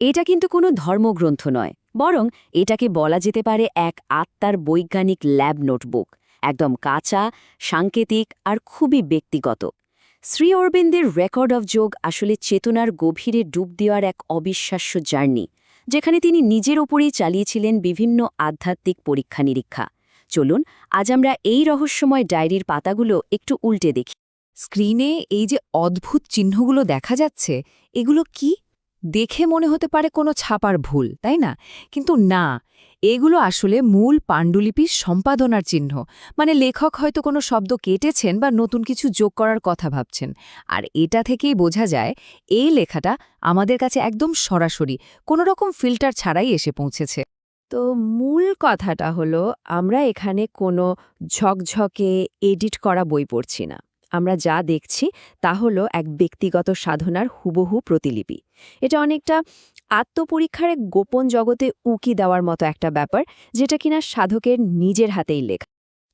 এটা কিন্তু কোনো ধর্মগ্রন্থ নয়, বরং এটাকে বলা যেতে পারে এক আত্মার বৈজ্ঞানিক ল্যাব নোটবুক, একদম কাঁচা, সাংকেতিক আর খুবই ব্যক্তিগত। শ্রী অরবিন্দের রেকর্ড অফ যোগ আসলে চেতনার গভীরে ডুব দেওয়ার এক অবিশ্বাস্য জার্নি, যেখানে তিনি নিজের ওপরেই চালিয়েছিলেন বিভিন্ন আধ্যাত্মিক পরীক্ষা নিরীক্ষা। চলুন, আজ আমরা এই রহস্যময় ডায়েরির পাতাগুলো একটু উল্টে দেখি। স্ক্রিনে এই যে অদ্ভুত চিহ্নগুলো দেখা যাচ্ছে, এগুলো কি? দেখে মনে হতে পারে কোনো ছাপার ভুল, তাই না? কিন্তু না, এগুলো আসলে মূল পাণ্ডুলিপির সম্পাদনার চিহ্ন। মানে লেখক হয়তো কোনো শব্দ কেটেছেন বা নতুন কিছু যোগ করার কথা ভাবছেন। আর এটা থেকেই বোঝা যায়, এই লেখাটা আমাদের কাছে একদম সরাসরি, কোনো রকম ফিল্টার ছাড়াই এসে পৌঁছেছে। তো মূল কথাটা হলো, আমরা এখানে কোনো ঝকঝকে এডিট করা বই পড়ছি না। আমরা যা দেখছি তা হলো এক ব্যক্তিগত সাধনার হুবহু প্রতিলিপি। এটা অনেকটা আত্মপরীক্ষার এক গোপন জগতে উকি দেওয়ার মতো একটা ব্যাপার, যেটা কিনা সাধকের নিজের হাতেই লেখা।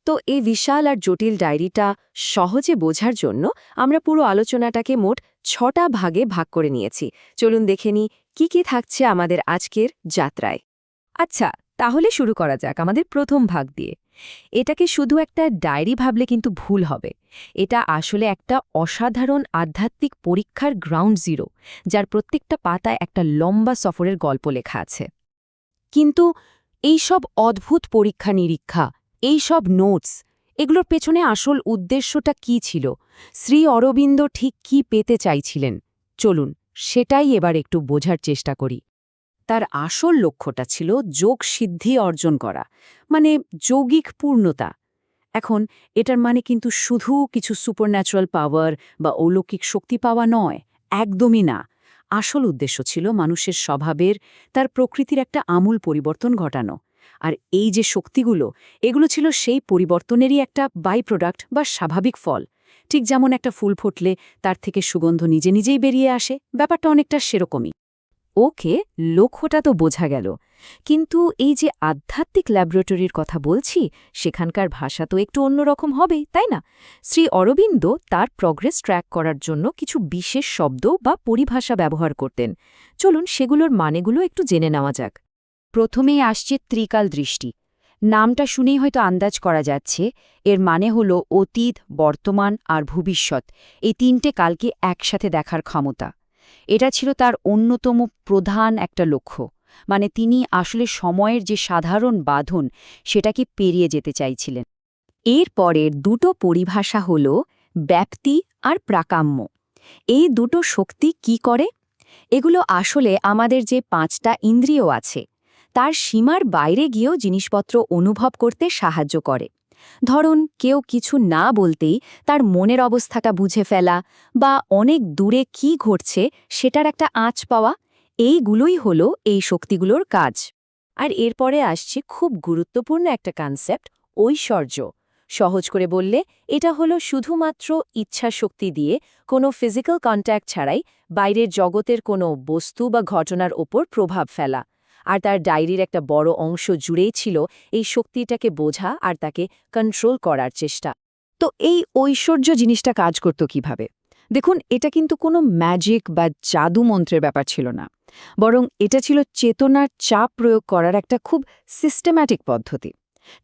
তো এই বিশাল আর জটিল ডায়েরিটা সহজে বোঝার জন্য আমরা পুরো আলোচনাটাকে মোট ছটা ভাগে ভাগ করে নিয়েছি। চলুন দেখে নিই কী কী থাকছে আমাদের আজকের যাত্রায়। আচ্ছা তাহলে শুরু করা যাক আমাদের প্রথম ভাগ দিয়ে। এটাকে শুধু একটা ডায়েরি ভাবলে কিন্তু ভুল হবে। এটা আসলে একটা অসাধারণ আধ্যাত্মিক পরীক্ষার গ্রাউন্ড জিরো, যার প্রত্যেকটা পাতায় একটা লম্বা সফরের গল্প লেখা আছে। কিন্তু এই সব অদ্ভুত পরীক্ষা নিরীক্ষা, এই সব নোটস, এগুলোর পেছনে আসল উদ্দেশ্যটা কি ছিল? শ্রী অরবিন্দ ঠিক কি পেতে চাইছিলেন? চলুন, সেটাই এবার একটু বোঝার চেষ্টা করি। তার আসল লক্ষ্যটা ছিল যোগ সিদ্ধি অর্জন করা মানে যৌগিক পূর্ণতা। এখন এটার মানে কিন্তু শুধু কিছু সুপারন্যাচুরাল পাওয়ার বা অলৌকিক শক্তি পাওয়া নয়, একদমই না। আসল উদ্দেশ্য ছিল মানুষের স্বভাবের, তার প্রকৃতির একটা আমূল পরিবর্তন ঘটানো। আর এই যে শক্তিগুলো, এগুলো ছিল সেই পরিবর্তনেরই একটা বাই প্রোডাক্ট বা স্বাভাবিক ফল। ঠিক যেমন একটা ফুল ফুটলে তার থেকে সুগন্ধ নিজে নিজেই বেরিয়ে আসে, ব্যাপারটা অনেকটা সেরকমই। ওকে লক্ষ্যটা তো বোঝা গেল। কিন্তু এই যে আধ্যাত্মিক ল্যাবরেটরির কথা বলছি, সেখানকার ভাষা তো একটু অন্যরকম হবেই তাই না? শ্রী অরবিন্দ তার প্রগ্রেস ট্র্যাক করার জন্য কিছু বিশেষ শব্দ বা পরিভাষা ব্যবহার করতেন। চলুন সেগুলোর মানেগুলো একটু জেনে নেওয়া যাক। প্রথমেই আসছে ত্রিকাল দৃষ্টি। নামটা শুনেই হয়তো আন্দাজ করা যাচ্ছে, এর মানে হল অতীত, বর্তমান আর ভবিষ্যৎ। এই তিনটে কালকে একসাথে দেখার ক্ষমতা। এটা ছিল তার অন্যতম প্রধান একটা লক্ষ্য। মানে তিনি আসলে সময়ের যে সাধারণ বাঁধন, সেটাকে পেরিয়ে যেতে চাইছিলেন। এর পরের দুটো পরিভাষা হল ব্যাপ্তি আর প্রাকাম্য। এই দুটো শক্তি কি করে? এগুলো আসলে আমাদের যে পাঁচটা ইন্দ্রিয় আছে, তার সীমার বাইরে গিয়েও জিনিসপত্র অনুভব করতে সাহায্য করে। ধরুন, কেউ কিছু না বলতেই তার মনের অবস্থাটা বুঝে ফেলা বা অনেক দূরে কি ঘটছে সেটার একটা আঁচ পাওয়া, এইগুলোই হলো এই শক্তিগুলোর কাজ। আর এরপরে আসছে খুব গুরুত্বপূর্ণ একটা কনসেপ্ট ঐশ্বর্য। সহজ করে বললে, এটা হলো শুধুমাত্র ইচ্ছা শক্তি দিয়ে কোনো ফিজিক্যাল কন্ট্যাক্ট ছাড়াই বাইরের জগতের কোনো বস্তু বা ঘটনার ওপর প্রভাব ফেলা। আর তার ডায়েরির একটা বড় অংশ জুড়েই ছিল এই শক্তিটাকে বোঝা আর তাকে কন্ট্রোল করার চেষ্টা। তো এই ঐশ্বর্য জিনিসটা কাজ করত কীভাবে? দেখুন, এটা কিন্তু কোনো ম্যাজিক বা জাদু মন্ত্রের ব্যাপার ছিল না। বরং এটা ছিল চেতনার চাপ প্রয়োগ করার একটা খুব সিস্টেম্যাটিক পদ্ধতি।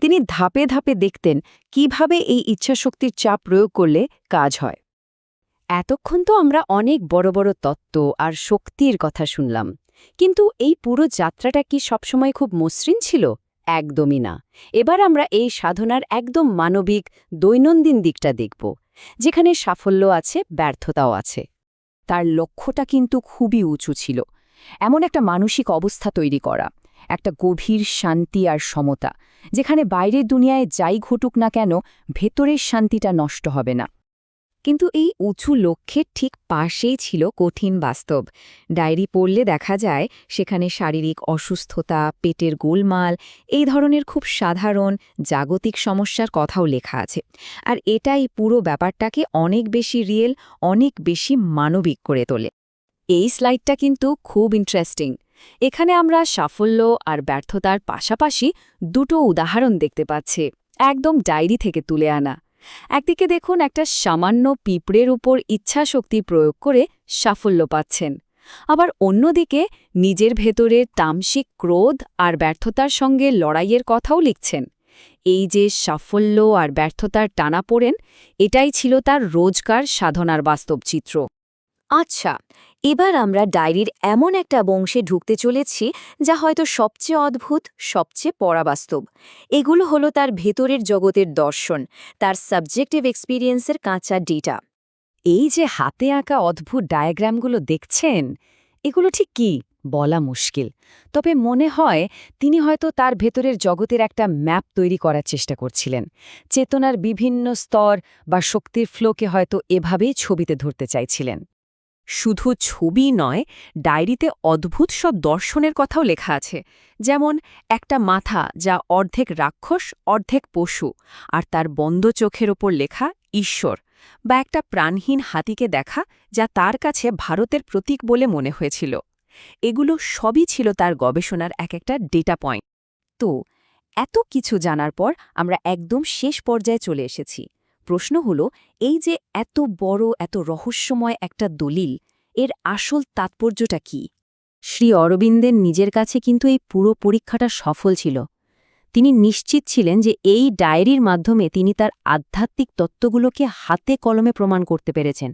তিনি ধাপে ধাপে দেখতেন কীভাবে এই ইচ্ছাশক্তির চাপ প্রয়োগ করলে কাজ হয়। এতক্ষণ তো আমরা অনেক বড় বড় তত্ত্ব আর শক্তির কথা শুনলাম। কিন্তু এই পুরো যাত্রাটা কি সবসময় খুব মসৃণ ছিল? একদমই না। এবার আমরা এই সাধনার একদম মানবিক, দৈনন্দিন দিকটা দেখব, যেখানে সাফল্য আছে, ব্যর্থতাও আছে। তার লক্ষ্যটা কিন্তু খুবই উঁচু ছিল। এমন একটা মানসিক অবস্থা তৈরি করা, একটা গভীর শান্তি আর সমতা, যেখানে বাইরের দুনিয়ায় যাই ঘটুক না কেন, ভেতরের শান্তিটা নষ্ট হবে না। কিন্তু এই উঁচু লক্ষ্যের ঠিক পাশেই ছিল কঠিন বাস্তব। ডায়েরি পড়লে দেখা যায়, সেখানে শারীরিক অসুস্থতা, পেটের গোলমাল, এই ধরনের খুব সাধারণ জাগতিক সমস্যার কথাও লেখা আছে। আর এটাই পুরো ব্যাপারটাকে অনেক বেশি রিয়েল অনেক বেশি মানবিক করে তোলে। এই স্লাইডটা কিন্তু খুব ইন্টারেস্টিং এখানে আমরা সাফল্য আর ব্যর্থতার পাশাপাশি দুটো উদাহরণ দেখতে পাচ্ছি। একদম ডায়েরি থেকে তুলে আনা। একদিকে দেখুন একটা সামান্য পিঁপড়ের উপর ইচ্ছাশক্তি প্রয়োগ করে সাফল্য পাচ্ছেন। আবার অন্যদিকে নিজের ভেতরের তামসিক ক্রোধ আর ব্যর্থতার সঙ্গে লড়াইয়ের কথাও লিখছেন। এই যে সাফল্য আর ব্যর্থতার টানা পড়েন, এটাই ছিল তার রোজকার সাধনার বাস্তব চিত্র আচ্ছা এবার আমরা ডায়েরির এমন একটা বংশে ঢুকতে চলেছি যা হয়তো সবচেয়ে অদ্ভুত, সবচেয়ে পরাবাস্তব। এগুলো হলো তার ভেতরের জগতের দর্শন, তার সাবজেক্টিভ এক্সপিরিয়েন্সের কাঁচা ডেটা। এই যে হাতে আঁকা অদ্ভুত ডায়াগ্রামগুলো দেখছেন, এগুলো ঠিক কি? বলা মুশকিল। তবে মনে হয় তিনি হয়তো তার ভেতরের জগতের একটা ম্যাপ তৈরি করার চেষ্টা করছিলেন। চেতনার বিভিন্ন স্তর বা শক্তির ফ্লোকে হয়তো এভাবেই ছবিতে ধরতে চাইছিলেন। শুধু ছবি নয়, ডায়েরিতে অদ্ভুত সব দর্শনের কথাও লেখা আছে। যেমন, একটা মাথা যা অর্ধেক রাক্ষস, অর্ধেক পশু, আর তার বন্ধ চোখের ওপর লেখা ঈশ্বর, বা একটা প্রাণহীন হাতিকে দেখা যা তার কাছে ভারতের প্রতীক বলে মনে হয়েছিল। এগুলো সবই ছিল তার গবেষণার এক একটা ডেটা পয়েন্ট। তো, এত কিছু জানার পর আমরা একদম শেষ পর্যায়ে চলে এসেছি। প্রশ্ন হল, এই যে এত বড়, এত রহস্যময় একটা দলিল, এর আসল তাৎপর্যটা কি? শ্রী অরবিন্দের নিজের কাছে কিন্তু এই পুরো পরীক্ষাটা সফল ছিল। তিনি নিশ্চিত ছিলেন যে এই ডায়েরির মাধ্যমে তিনি তার আধ্যাত্মিক তত্ত্বগুলোকে হাতে কলমে প্রমাণ করতে পেরেছেন।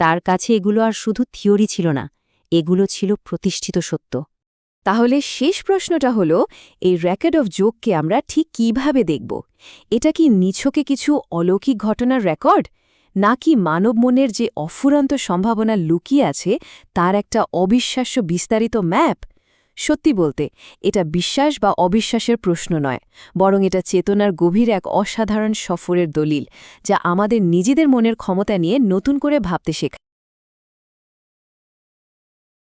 তার কাছে এগুলো আর শুধু থিওরি ছিল না, এগুলো ছিল প্রতিষ্ঠিত সত্য। তাহলে শেষ প্রশ্নটা হলো, এই রেকর্ড অফ যোগকে আমরা ঠিক কীভাবে দেখব? এটা কি নিছকে কিছু অলৌকিক ঘটনার রেকর্ড? নাকি মানব মনের যে অফুরন্ত সম্ভাবনা লুকিয়ে আছে, তার একটা অবিশ্বাস্য বিস্তারিত ম্যাপ? সত্যি বলতে, এটা বিশ্বাস বা অবিশ্বাসের প্রশ্ন নয়, বরং এটা চেতনার গভীর এক অসাধারণ সফরের দলিল, যা আমাদের নিজেদের মনের ক্ষমতা নিয়ে নতুন করে ভাবতে শেখায়।